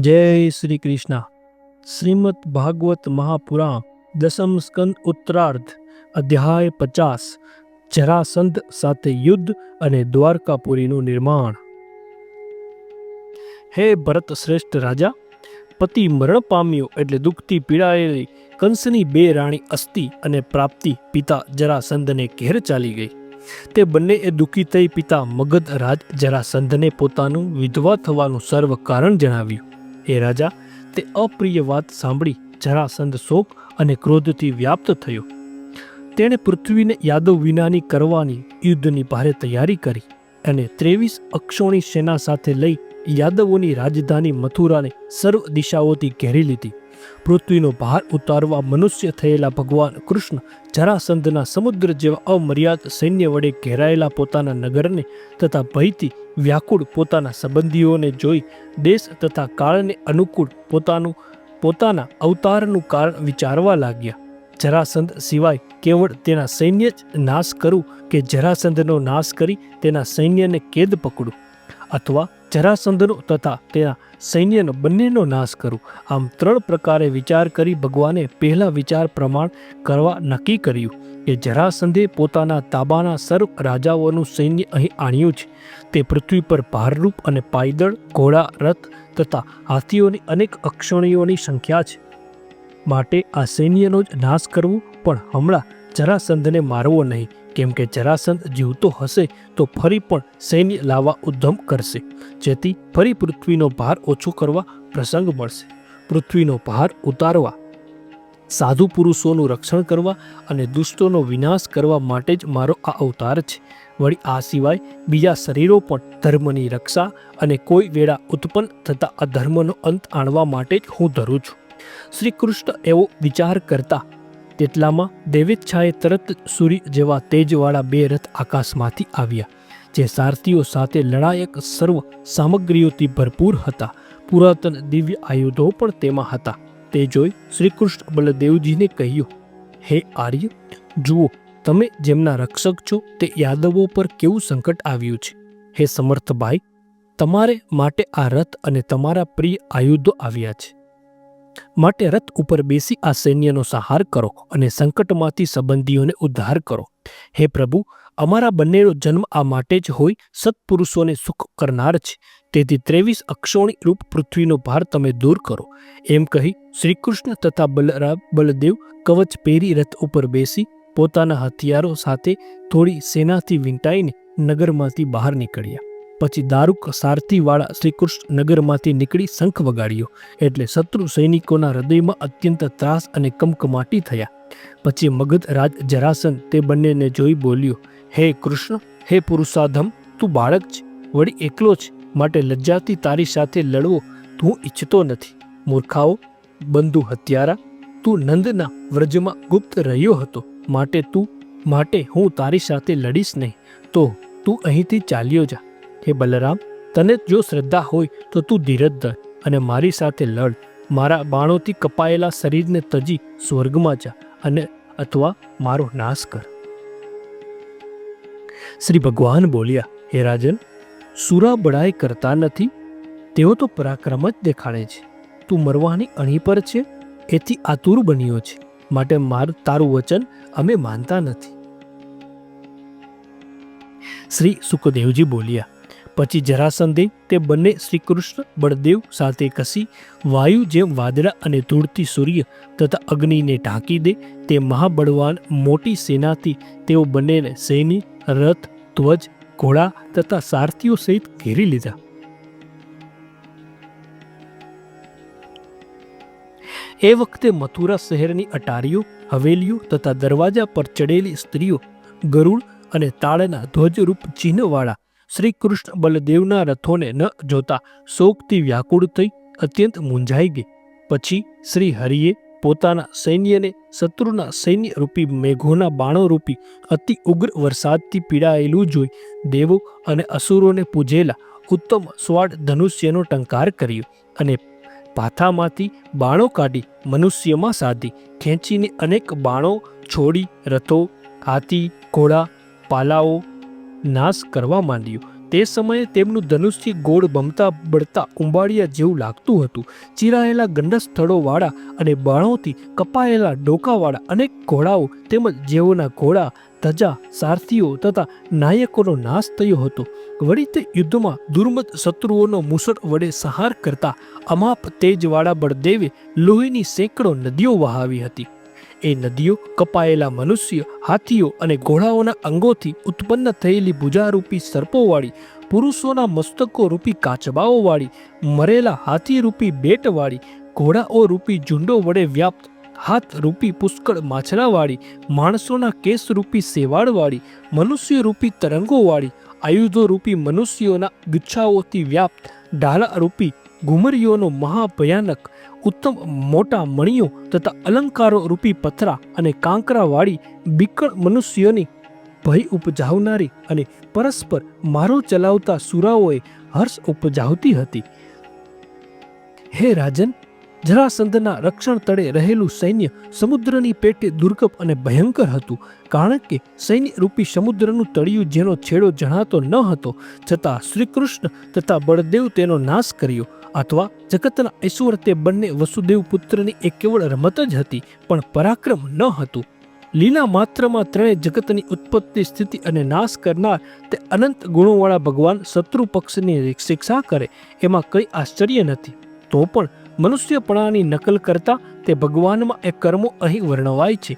જય શ્રી કૃષ્ણ. શ્રીમદ ભાગવત મહાપુરાણ, દસમ સ્કંદ ઉત્તરાર્ધ, અધ્યાય પચાસ, જરાસંધ સાથે યુદ્ધ અને દ્વારકાપુરીનું નિર્માણ. હે ભરત શ્રેષ્ઠ રાજા, પતિ મરણ પામ્યો એટલે દુઃખથી પીડાયેલી કંસની બે રાણી અસ્તિ અને પ્રાપ્તિ પિતા જરાસંધને ઘેર ચાલી ગઈ. તે બંને એ દુઃખી થઈ પિતા મગધ રાજ જરાસંધને પોતાનું વિધવા થવાનું સર્વ કારણ જણાવ્યું. એ રાજા, તે અપ્રિય વાત સાંભળી જરાસંધ શોક અને ક્રોધથી વ્યાપ્ત થયો. તેણે પૃથ્વીને યાદવ વિનાની કરવાની યુદ્ધની ભારે તૈયારી કરી અને ત્રેવીસ અક્ષોણી સેના સાથે લઈ યાદવોની રાજધાની મથુરાને સર્વ દિશાઓથી ઘેરી લીધી. પૃથ્વીનો ભાર ઉતારવા મનુષ્ય થયેલા ભગવાન કૃષ્ણ જરાસંધના સમુદ્ર જેવા અમર્યાદ સૈન્ય વડે ઘેરાયેલા પોતાના નગરને તથા ભયથી વ્યાકુળ પોતાના સંબંધીઓને જોઈ દેશ તથા કાળને અનુકૂળ પોતાનું, પોતાના અવતારનું કારણ વિચારવા લાગ્યા. જરાસંધ સિવાય કેવળ તેના સૈન્ય જ નાશ કરું કે જરાસંધનો નાશ કરી તેના સૈન્યને કેદ પકડું? અથવા જરાસંધનો તથા તેના સૈન્યનો બંનેનો નાશ કરું. આમ ત્રણ પ્રકારે વિચાર કરી ભગવાને પહેલા વિચાર પ્રમાણ કરવા નક્કી કર્યું કે જરાસંધે પોતાના તાબાના સર્વ રાજાઓનું સૈન્ય અહીં આણ્યું છે. તે પૃથ્વી પર ભારરૂપ અને પાયદળ, ઘોડા, રથ તથા હાથીઓની અનેક અક્ષણીઓની સંખ્યા છે. માટે આ સૈન્યનો જ નાશ કરવું પણ હમણાં જરાસંધને મારવો નહીં. કેમ કે જરાસંધ જીવતો હશે તો ફરી પણ સૈન્ય લાવવા ઉદ્ધમ કરશે. જેથી ફરી પૃથ્વીનો ભાર ઓછો કરવા પ્રસંગ મળશે. પૃથ્વીનો ભાર ઉતારવા, સાધુ પુરુષોનું રક્ષણ કરવા અને દુષ્ટોનો વિનાશ કરવા માટે જ મારો આ અવતાર છે. વળી આ સિવાય બીજા શરીરો પણ ધર્મની રક્ષા અને કોઈ વેળા ઉત્પન્ન થતા અધર્મનો અંત આણવા માટે જ હું ધરું છું. શ્રી કૃષ્ણ એવો વિચાર કરતા તેટલામાં દેવેચ્છાએ તરત સૂર્ય જેવા તેજવાળા બે રથ આકાશમાંથી આવ્યા, જે સારથીઓ સાથે લડાયક સર્વ સામગ્રીઓથી ભરપૂર હતા. પુરાતન દિવ્ય આયુધો પણ તેમાં હતા. તે જોઈ શ્રીકૃષ્ણ બલદેવજીને કહ્યું, હે આર્ય, જુઓ, તમે જેમના રક્ષક છો તે યાદવો પર કેવું સંકટ આવ્યું છે. હે સમર્થભાઈ, તમારે માટે આ રથ અને તમારા પ્રિય આયુધો આવ્યા છે. માટે રથ ઉપર બેસી આ સૈન્યનો સહાર કરો અને સંકટમાંથી સંબંધીઓને ઉદ્ધાર કરો. હે પ્રભુ, અમારા બંનેનો જન્મ આ માટે જ હોય, સત્પુરુષોને સુખ કરનાર છે. તેથી ત્રેવીસ અક્ષોણી રૂપ પૃથ્વીનો ભાર તમે દૂર કરો. એમ કહી શ્રીકૃષ્ણ તથા બલરામ, બલદેવ કવચ પહેરી રથ ઉપર બેસી પોતાના હથિયારો સાથે થોડી સેનાથી વીંટાઈને નગરમાંથી બહાર નીકળ્યા. પછી દારૂક સારથીવાળા શ્રીકૃષ્ણ નગરમાંથી નીકળી શંખ વગાડ્યો. એટલે શત્રુ સૈનિકોના હૃદયમાં અત્યંત ત્રાસ અને કમકમાટી થયા. પછી મગધ રાજ જરાસન તે બંનેને જોઈ બોલ્યો, હે કૃષ્ણ, હે પુરુષાધમ, તું બાળક છે, વળી એકલો છે, માટે લજ્જાથી તારી સાથે લડવો તું ઈચ્છતો નથી. મૂર્ખાઓ, બંધુ હત્યારા, તું નંદના વ્રજમાં ગુપ્ત રહ્યો હતો, માટે તું, માટે હું તારી સાથે લડીશ નહીં. તો તું અહીંથી ચાલ્યો જા. હે બલરામ, તને જો શ્રદ્ધા હોય તો તું ધીરજ ધર અને મારી સાથે લડ. મારા બાણોથી કપાયેલા શરીરને તજી સ્વર્ગમાં જા અને અથવા મારો નાશ કર. શ્રી ભગવાન બોલ્યા, હે રાજન, સુરા બડાઈ કરતા નથી. તેઓ તો પરાક્રમ જ દેખાડે છે. તું મરવાની અણી પર છે. એથી આતુર બન્યો છે. માટે મારું, તારું વચન અમે માનતા નથી. શ્રી સુખદેવજી બોલ્યા પછી જરાસંધે તે બંને શ્રીકૃષ્ણ, બળદેવ સાથે કસી, વાયુ જેમ વાદળા અને ધૂળથી સૂર્ય તથા અગ્નિને ઢાંકી દે તે મહાબળવાન મોટી સેનાથી તેઓ બંનેને સૈનિક રથ, ધ્વજ, ઘોડા તથા સારથીઓ સહિત ઘેરી લીધા. એ વખતે મથુરા શહેરની અટારીઓ, હવેલીઓ તથા દરવાજા પર ચડેલી સ્ત્રીઓ ગરુડ અને તાળના ધ્વજરૂપ ચિહ્નવાળા શ્રી કૃષ્ણ બલદેવના રથોને ન જોતા શોકથી વ્યાકુળ થઈ અત્યંત મૂંઝાઈ ગઈ. પછી શ્રી હરિએ પોતાના સૈન્યને શત્રુના સૈન્ય રૂપી મેઘોના બાણો રૂપી અતિ ઉગ્ર વરસાદથી પીડાયેલું જોઈ દેવો અને અસુરોને પૂજેલા ઉત્તમ સ્વાડ ધનુષ્યનો ટંકાર કર્યો અને પાથામાંથી બાણો કાઢી મનુષ્યમાં સાધી. ખેંચીને અનેક બાણો છોડી, રથો, હાથી, ઘોડા, પાલાઓ નાશ કરવા માંડ્યો. તે સમયે તેમનું ધનુષ્ય ગોળ બમતા બળતા ઉંબાડિયા જેવું લાગતું હતું. ચીરાયેલા ગંડા સ્થળોવાળા અને બાણોથી કપાયેલા ડોકાવાળા અનેક ઘોડાઓ તેમજ જેઓના ઘોડા, ધજા, સારથીઓ તથા નાયકોનો નાશ થયો હતો. વળી તે યુદ્ધમાં દુર્મત શત્રુઓનો મુસળ વડે સંહાર કરતા અમાપ તેજવાળા બળદેવે લોહીની સેંકડો નદીઓ વહાવી હતી. એ નદીઓ કપાયેલા મનુષ્ય, હાથીઓ અને ઘોડાઓના અંગોથી ઉત્પન્ન થયેલી ભુજારૂપી સર્પોવાળી, પુરુષોના મસ્તકો રૂપી કાચબાઓવાળી, મરેલા હાથીરૂપી બેટવાળી ઘોડાઓ રૂપી ઝુંડો વડે વ્યાપ્ત હાથ રૂપી પુષ્કળ માછલાવાળી, માણસોના કેસ રૂપી સેવાળવાળી મનુષ્ય રૂપી તરંગોવાળી આયુધો રૂપી મનુષ્યોના ગુચ્છાઓથી વ્યાપ્ત ઢાલા રૂપી ઘુમરીઓનો મહાભયાનક ઉત્તમ મોટા મણીઓ તથા અલંકારો રૂપી પથરા અને કાંકરાવાળી બીકળ મનુષ્યોની ભય ઉપજાવનારી અને પરસ્પર મારો ચલાવતા સુરાઓએ હર્ષ ઉપજાવતી હતી. હે રાજન, જરાસંધના રક્ષણ તળે રહેલું સૈન્ય સમુદ્રની પેટે દુર્ગમ અને ભયંકર હતું, કારણ કે સૈન્ય રૂપી સમુદ્રનું તળિયું જેનો છેડો જણાતો ન હતો, છતાં શ્રીકૃષ્ણ તથા બળદેવ તેનો નાશ કર્યો. અથવા જગતના ઈશ્વર તે બંને વસુદેવ પુત્રની એ કેવળ રમત જ હતી, પણ પરાક્રમ ન હતું. લીલા માત્રમાં ત્રણેય જગતની ઉત્પત્તિ, સ્થિતિ અને નાશ કરનાર તે અનંત ગુણોવાળા ભગવાન શત્રુ પક્ષની શિક્ષા કરે, એમાં કંઈ આશ્ચર્ય નથી. તો પણ મનુષ્યપણાની નકલ કરતા તે ભગવાનમાં એ કર્મો અહીં વર્ણવાય છે.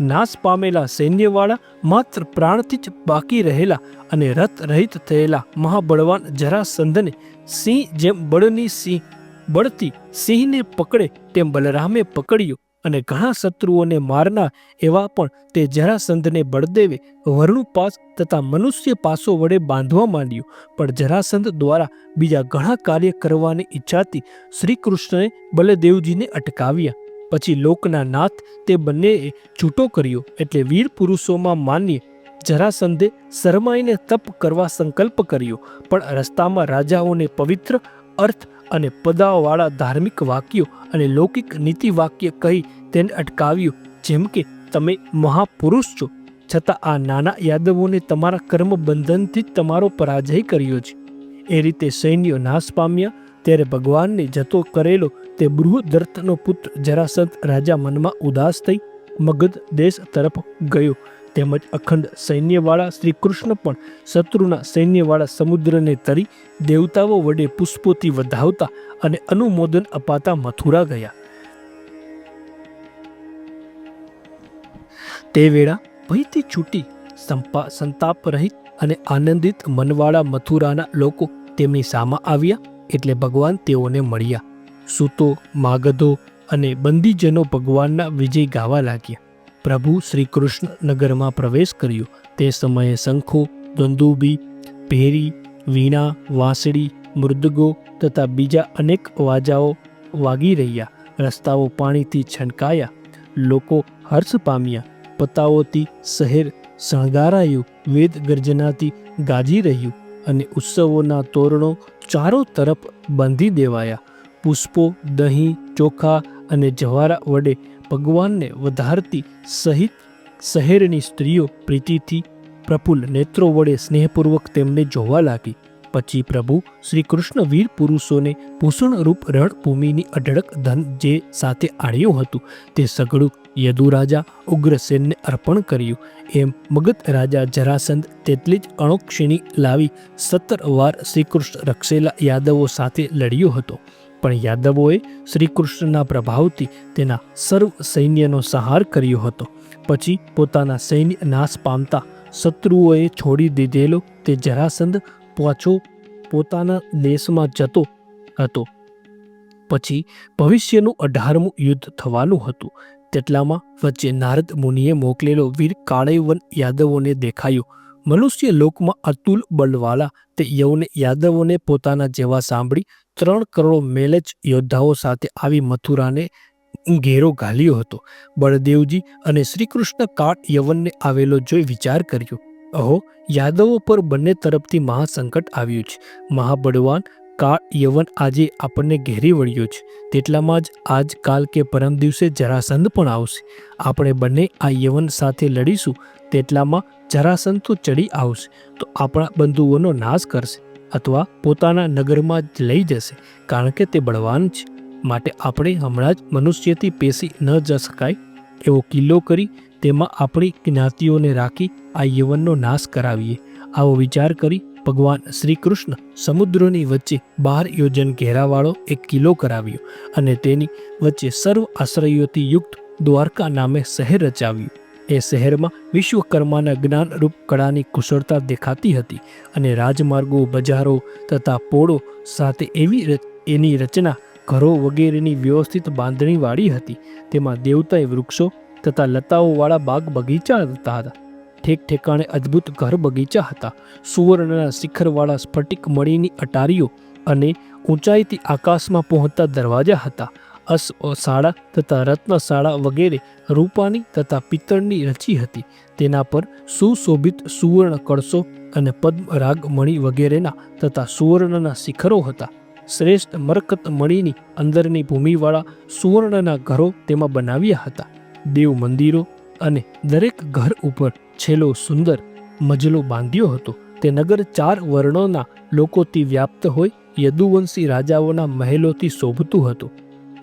નાશ પામેલા સૈન્યવાળા માત્ર પ્રાણથી જ બાકી રહેલા અને રથ રહિત થયેલા મહાબળવાન જરાસંધને સિંહ જેમ બળની સિંહ, બળતી સિંહને પકડે તેમ બલરામે પકડ્યો અને ઘણા શત્રુઓને મારનાર એવા પણ તે જરાસંધને બળદેવે વર્ણુપાસ તથા મનુષ્ય પાસો વડે બાંધવા માંડ્યું. પણ જરાસંધ દ્વારા બીજા ઘણા કાર્ય કરવાની ઈચ્છાથી શ્રી કૃષ્ણએ બલદેવજીને અટકાવ્યા. પછી લોકના નાથ તે બંનેએ છૂટો કર્યો એટલે વીર પુરુષોમાં માન્ય જરાસંધે શરમાઈને તપ કરવા સંકલ્પ કર્યો, પણ રસ્તામાં રાજાઓને પવિત્ર અર્થ અને પદાવાળા ધાર્મિક વાક્યો અને લૌકિક નીતિ વાક્ય કહી તેને અટકાવ્યું, જેમ કે, તમે મહાપુરુષ છો, છતાં આ નાના યાદવોને તમારા કર્મ બંધનથી જ તમારો પરાજય કર્યો છે. એ રીતે સૈન્યો નાશ પામ્યા, ત્યારે ભગવાનને જતો કરેલો તે બૃહદર્થનો પુત્ર જરાસંત રાજા મનમાં ઉદાસ થઈ મગધ દેશ તરફ ગયો. તેમજ અખંડ સૈન્યવાળા શ્રી કૃષ્ણ પણ શત્રુના સૈન્યવાળા સમુદ્રને તરી દેવતાઓ વડે પુષ્પોથી વધાવતા અને અનુમોદન અપાતા મથુરા ગયા. તે વેળા ભયથી છૂટી સંપા સંતાપ રહિત અને આનંદિત મનવાળા મથુરાના લોકો તેમની સામા આવ્યા એટલે ભગવાન તેઓને મળ્યા. સૂતો, માગધો અને બંદીજનો ભગવાનના વિજય ગાવા લાગ્યા. પ્રભુ શ્રી કૃષ્ણ નગરમાં પ્રવેશ કર્યો. તે સમયે શંખો દંદુબી ભેરી, વીણા, વાંસળી, મૃદગો તથા બીજા અનેક વાજાઓ વાગી રહ્યા. રસ્તાઓ પાણીથી છંટકાયા. લોકો હર્ષ પામ્યા. પતાઓથી શહેર શણગારાયું. વેદ ગર્જનાથી ગાજી રહ્યું અને ઉત્સવોના તોરણો ચારો તરફ બાંધી દેવાયા. પુષ્પો, દહીં, ચોખા અને જવારા વડે ભગવાનને વધારતી સહિત શહેરની સ્ત્રીઓ પ્રીતિથી પ્રફુલ્લ નેત્રો વડે સ્નેહપૂર્વક તેમને જોવા લાગી. પછી પ્રભુ શ્રી કૃષ્ણ વીર પુરુષોને ભૂષણરૂપ રણભૂમિની અઢળક ધન જે સાથે આણ્યું હતું તે સઘળું યદુરાજા ઉગ્રસેનને અર્પણ કર્યું. એમ મગધ રાજા જરાસંધ તેટલી જ અણોક્ષિણી લાવી સત્તર વાર શ્રીકૃષ્ણ રક્ષેલા યાદવો સાથે લડ્યો હતો. પણ યાદવોએ શ્રીકૃષ્ણના પ્રભાવથી તેના સર્વ સૈન્યનો સંહાર કર્યો હતો. પછી પોતાના સૈન્ય નાશ પામતા શત્રુઓએ છોડી દીધેલો તે જરાસંધ પાછો પોતાના દેશમાં જતો હતો. પછી ભવિષ્યનું અઢારમું યુદ્ધ થવાનું હતું. તેટલામાં વચ્ચે નારદ મુનિએ મોકલેલો વીર કાળેવન યાદવોને દેખાયો. મનુષ્ય લોકમાં અતુલ બલવાલા તે યૌને યાદવોને પોતાના જેવા સાંભળી ત્રણ કરોડ મેલેચ યોદ્ધાઓ સાથે આવી મથુરાને ઘેરો ઘાલ્યો હતો. બળદેવજી અને શ્રીકૃષ્ણ કાળ યવનને આવેલો જોઈ વિચાર કર્યો, અહો, યાદવો પર બંને તરફથી મહાસંકટ આવ્યું છે. મહાબળવાન કાળ યવન આજે આપણને ઘેરી વળ્યો છે. તેટલામાં જ આજ કાલ કે પરમ દિવસે જરાસંધ પણ આવશે. આપણે બંને આ યવન સાથે લડીશું, તેટલામાં જરાસંધ તો ચડી આવશે, તો આપણા બંધુઓનો નાશ કરશે. અથવા પોતાના નગરમાં જ લઈ જશે, કારણ કે તે બળવાન છે. માટે આપણે હમણાં જ મનુષ્યથી પેસી ન જ શકાય એવો કિલ્લો કરી તેમાં આપણી જ્ઞાતિઓને રાખી આ યવનનો નાશ કરાવીએ. આવો વિચાર કરી ભગવાન શ્રી કૃષ્ણ સમુદ્રની વચ્ચે બાર યોજન ઘેરાવાળો એક કિલ્લો કરાવ્યો અને તેની વચ્ચે સર્વ આશ્રયોથી યુક્ત દ્વારકા નામે શહેર રચાવ્યું. એ શહેરમાં વિશ્વકર્માના જ્ઞાનરૂપ કળાની કુશળતા દેખાતી હતી અને રાજમાર્ગો, બજારો તથા પોળો સાથે એવી એની રચના ઘરો વગેરેની વ્યવસ્થિત બાંધણીવાળી હતી. તેમાં દેવતાએ વૃક્ષો તથા લતાઓવાળા બાગ બગીચા હતા. હતા ઠેક ઠેકાણે અદ્ભુત ઘર બગીચા હતા. સુવર્ણના શિખરવાળા સ્ફટિક મળીની અટારીઓ અને ઊંચાઈથી આકાશમાં પહોંચતા દરવાજા હતા. અસ શાળા તથા રત્નશાળા વગેરે રૂપાની તથા પિત્તળની રચી હતી. તેના પર સુશોભિત સુવર્ણ કળશો અને પદ્મરાગ મણી વગેરેના તથા સુવર્ણના શિખરો હતા. શ્રેષ્ઠ મરકત મણીની અંદરની ભૂમિવાળા સુવર્ણના ઘરો તેમાં બનાવ્યા હતા. દેવ મંદિરો અને દરેક ઘર ઉપર છેલ્લો સુંદર મજલો બાંધ્યો હતો. તે નગર ચાર વર્ણોના લોકોથી વ્યાપ્ત હોય યદુવંશી રાજાઓના મહેલોથી શોભતું હતું.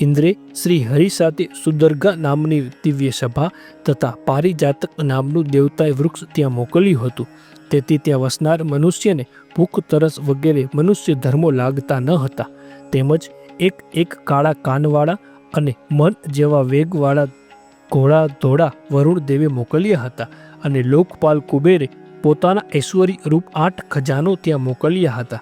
ઇન્દ્રે શ્રી હરિ સાથે સુદર્ગા નામની દિવ્ય સભા તથા પારિજાતક નામનું દેવતાએ વૃક્ષ ત્યાં મોકલ્યું હતું. તેથી ત્યાં વસનાર મનુષ્યને ભૂખ, તરસ વગેરે મનુષ્ય ધર્મો લાગતા ન હતા. તેમજ એક એક કાળા કાનવાળા અને મન જેવા વેગવાળા ઘોડા ધોળા વરુણ દેવે મોકલ્યા હતા અને લોકપાલ કુબેરે પોતાના ઐશ્વર્ય રૂપ આઠ ખજાનો ત્યાં મોકલ્યા હતા.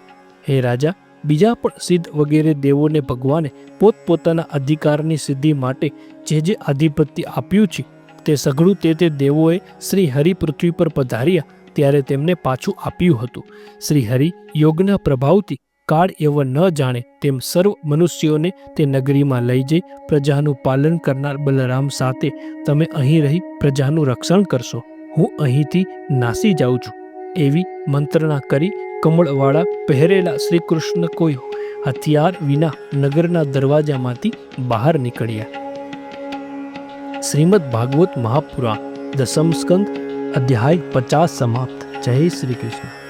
હે રાજા બીજા પણ સિદ્ધ વગેરે દેવોને ભગવાને પોતપોતાના અધિકારની સિદ્ધિ માટે જે જે આધિપત્ય આપ્યું છે, તે સઘળું તે તે દેવોએ શ્રી હરિ પૃથ્વી પર પધાર્યા ત્યારે તેમને પાછું આપ્યું હતું. શ્રી હરિ યોગના પ્રભાવથી કાળ એવો ન જાણે તેમ સર્વ મનુષ્યોને તે નગરીમાં લઈ જઈ પ્રજાનું પાલન કરનાર બલરામ સાથે તમે અહીં રહી પ્રજાનું રક્ષણ કરશો. હું અહીંથી નાસી જાઉં છું. એવી મંત્રણા કરી કમળવાળા પહેરેલા શ્રી કૃષ્ણ કોઈ હથિયાર વિના નગરના દરવાજામાંથી બહાર નીકળ્યા. શ્રીમદ ભાગવત મહાપુરા દસમ સ્કંદ, અધ્યાય પચાસ સમાપ્ત. જય શ્રી કૃષ્ણ.